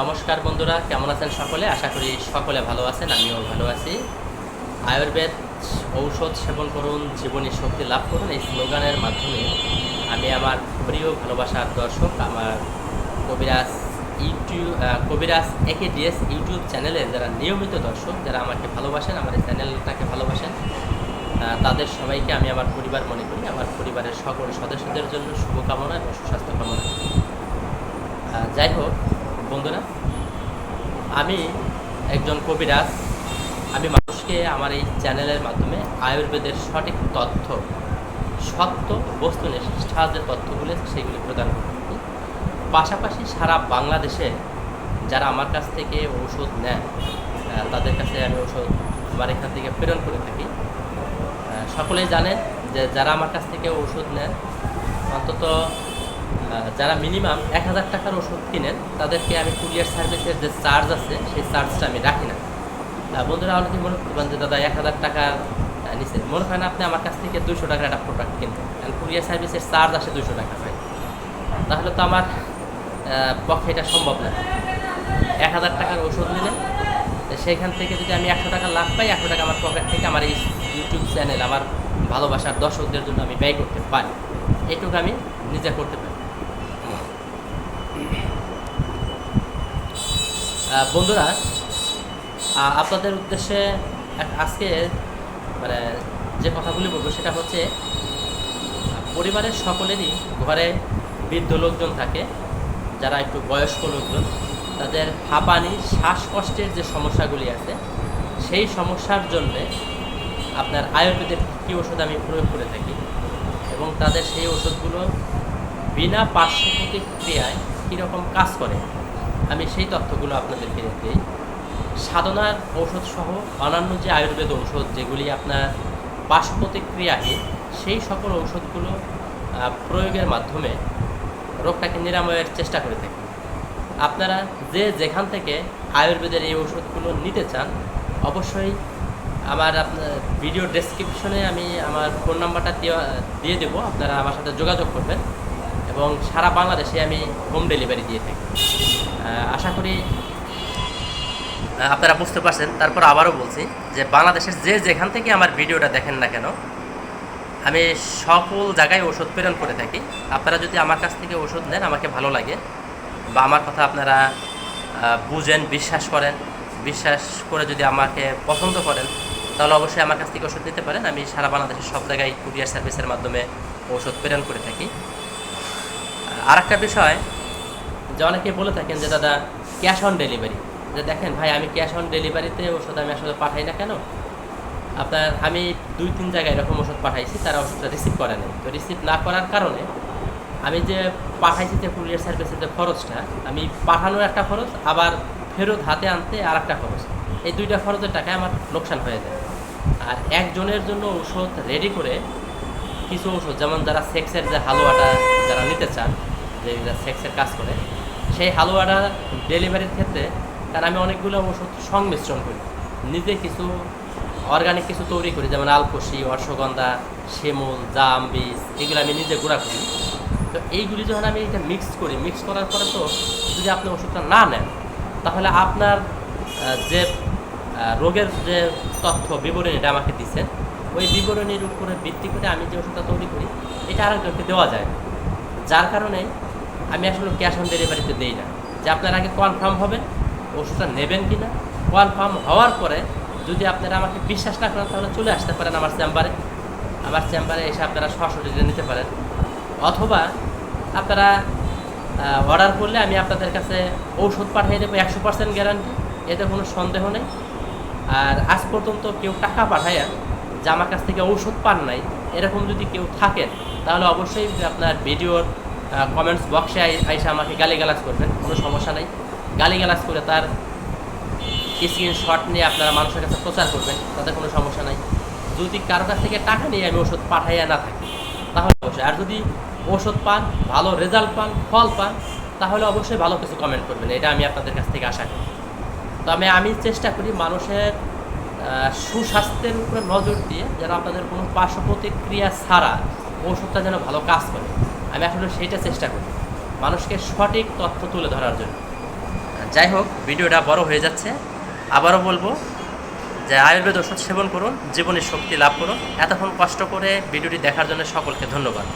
নমস্কার বন্ধুরা, কেমন আছেন সকলে? আশা করি সকলে ভালো আছেন, আমিও ভালো আছি। আয়ুর্বেদ ঔষধ সেবন করুন, জীবনী শক্তি লাভ করুন, এই স্লোগানের মাধ্যমে আমি আমার প্রিয়, ভালোবাসার দর্শক, আমার কবিরাজ ইউটিউব কবিরাজ একেডিএস ইউটিউব চ্যানেলে যারা নিয়মিত দর্শক, যারা আমাকে ভালোবাসেন, আমার এই চ্যানেলটাকে ভালোবাসেন তাদের সবাইকে আমি আমার পরিবার মনে করি, আমার পরিবারের সকল সদস্যদের জন্য শুভকামনা এবং সুস্বাস্থ্য কামনা। যাই হোক বন্ধুরা, আমি একজন কবিরাজ। আমি মানুষকে আমার এই চ্যানেলের মাধ্যমে আয়ুর্বেদের সঠিক তথ্য, সত্য বস্তু যে তথ্যগুলি সেগুলি প্রদান করি পাশাপাশি সারা বাংলাদেশে যারা আমার কাছ থেকে ঔষধ নেয় তাদের কাছে আমি ঔষধ আমার এখান থেকে প্রেরণ করে থাকি। সকলেই জানেন যে যারা আমার কাছ থেকে ওষুধ নেন অন্তত যারা মিনিমাম এক হাজার টাকার ওষুধ কিনেন তাদেরকে আমি কুরিয়ার সার্ভিসের যে চার্জ আছে সেই চার্জটা আমি রাখি না। বন্ধুরা অনেকে মনে করবেন যে দাদা এক হাজার টাকা আহ, নিচে মনে করেন আপনি আমার কাছ থেকে দুশো টাকার একটা প্রোডাক্ট কিনবেন। কুরিয়ার সার্ভিসের চার্জ আসে দুশো টাকা ভাই তাহলে তো আমার পক্ষে এটা সম্ভব না। এক হাজার টাকার ওষুধ নিলে সেইখান থেকে যদি আমি একশো টাকা লাভ পাই একশো টাকা আমার পকেট থেকে আমার এই ইউটিউব চ্যানেল আমার ভালোবাসার দর্শকদের জন্য আমি ব্যয় করতে পারি। এটুকু আমি নিজে করতে পারি। বন্ধুরা আপনাদের উদ্দেশ্যে আজকে মানে যে কথাগুলি বলব সেটা হচ্ছে, পরিবারের সকলেরই ঘরে বৃদ্ধ লোকজন থাকে, যারা একটু বয়স্ক লোকজন, তাদের হাঁপানি, শ্বাসকষ্টের যে সমস্যাগুলি আছে, সেই সমস্যার জন্যে আপনার আয়ুর্বেদের কী ওষুধ আমি প্রয়োগ করে থাকি এবং তাদের সেই ওষুধগুলো বিনা পার্শ্ব প্রতিক্রিয়ায় কীরকম কাজ করে আমি সেই তথ্যগুলো আপনাদেরকে দিই সাধনার ঔষধ সহ অন্যান্য যে আয়ুর্বেদ ঔষধ যেগুলি আপনার পার্শ্ব প্রতিক্রিয়াহীন সেই সকল ঔষধগুলো প্রয়োগের মাধ্যমে রোগটাকে নিরাময়ের চেষ্টা করে থাকি। আপনারা যে যেখান থেকে আয়ুর্বেদের এই ওষুধগুলো নিতে চান, অবশ্যই আমার আপনার ভিডিও ডেসক্রিপশনে আমি আমার ফোন নাম্বারটা দিয়ে দেবো, আপনারা আমার সাথে যোগাযোগ করবেন এবং সারা বাংলাদেশে আমি হোম ডেলিভারি দিয়ে থাকি। আশা করি আপনারা বুঝতে পারছেন। তারপর আবারও বলছি যে বাংলাদেশের যে যেখান থেকে আমার ভিডিওটা দেখেন না কেন, আমি সকল জায়গায় ওষুধ প্রেরণ করে থাকি। আপনারা যদি আমার কাছ থেকে ওষুধ নেন, আমাকে ভালো লাগে। বা আমার কথা আপনারা বুঝেন, বিশ্বাস করেন। বিশ্বাস করে যদি আমাকে পছন্দ করেন, তাহলে অবশ্যই আমার কাছ থেকে ওষুধ নিতে পারেন। আমি সারা বাংলাদেশের সব জায়গায় কুরিয়ার সার্ভিসের মাধ্যমে ওষুধ প্রেরণ করে থাকি। আর একটা বিষয় যে অনেকে বলে থাকেন যে, দাদা ক্যাশ অন ডেলিভারি যে দেখেন ভাই, আমি ক্যাশ অন ডেলিভারিতে ওষুধ আমি আসলে পাঠাই না কেন? আপনার, আমি দুই তিন জায়গায় এরকম ওষুধ পাঠাইছি, তারা ওষুধটা রিসিভ করে নেই। তো রিসিভ না করার কারণে আমি যে পাঠাইছি যে কুরিয়ার সার্ভিসের যে খরচটা, আমি পাঠানোর একটা খরচ, আবার ফেরত হাতে আনতে আর একটা খরচ। এই দুইটা খরচের টাকায় আমার লোকসান হয়ে যায়। আর একজনের জন্য ওষুধ রেডি করে কিছু ওষুধ, যেমন যারা সেক্সের যে হালুয়াটা যারা নিতে চান, যে সেক্সের কাজ করে সেই হালুয়াটা ডেলিভারির ক্ষেত্রে তার আমি অনেকগুলো ওষুধ সংমিশ্রণ করি। নিজে কিছু অর্গানিক কিছু তৈরি করি, যেমন আলকসি অশ্বগন্ধা শিমুল, জাম, বীজ, এগুলো আমি নিজে গুঁড়া করি। তো এইগুলি যখন আমি এটা মিক্স করি মিক্স করার পরে তো যদি আপনি ওষুধটা না নেন, তাহলে আপনার যে রোগের যে তথ্য, বিবরণীটা আমাকে দিচ্ছেন ওই বিবরণীর উপরে ভিত্তি করে আমি যে ওষুধটা তৈরি করি, এটা আরেকজনকে দেওয়া যায়। যার কারণে আমি আসলে ক্যাশ অন ডেলিভারিতে দিই না। যে আপনার আগে কনফার্ম হবেন, ওষুধটা নেবেন কি না কনফার্ম হওয়ার পরে যদি আপনারা আমাকে বিশ্বাস না করেন, তাহলে চলে আসতে পারেন আমার চেম্বারে আমার চেম্বারে এসে আপনারা সরাসরি নিতে পারেন। অথবা আপনারা অর্ডার করলে আমি আপনাদের কাছে ঔষধ পাঠিয়ে দেবো একশো পার্সেন্ট গ্যারান্টি এতে কোনো সন্দেহ নেই। আর আজ পর্যন্ত কেউ টাকা পাঠায় যে আমার কাছ থেকে ঔষধ পান নাই, এরকম যদি কেউ থাকেন, তাহলে অবশ্যই আপনার ভিডিওর কমেন্টস বক্সে আইসা আমাকে গালিগালাজ করবেন, কোনো সমস্যা নেই। গালিগালাজ করে তার স্ক্রিনশট নিয়ে আপনারা মানুষের কাছে প্রচার করবেন, তাতে কোনো সমস্যা নাই। যদি কারও কাছ থেকে টাকা নিয়ে আমি ওষুধ পাঠাইয়া না থাকি, তাহলে অবশ্যই। আর যদি ওষুধ পান, ভালো রেজাল্ট পান, ফল পান, তাহলে অবশ্যই ভালো কিছু কমেন্ট করবেন। এটা আমি আপনাদের কাছ থেকে আশা করি। তবে আমি চেষ্টা করি মানুষের সুস্বাস্থ্যের উপরে নজর দিয়ে যেন আপনাদের কোনো পার্শ্ব প্রতিক্রিয়া ছাড়া ওষুধটা যেন ভালো কাজ করে। আমি আসলে সেইটা চেষ্টা করি। মানুষকে সঠিক তথ্য তুলে ধরার জন্য। যাই হোক, ভিডিওটা বড় হয়ে যাচ্ছে। আবারও বলব যে আয়ুর্বেদ ওষুধ সেবন করুন, জীবনের শক্তি লাভ করুন। এতক্ষণ কষ্ট করে ভিডিওটি দেখার জন্য সকলকে ধন্যবাদ।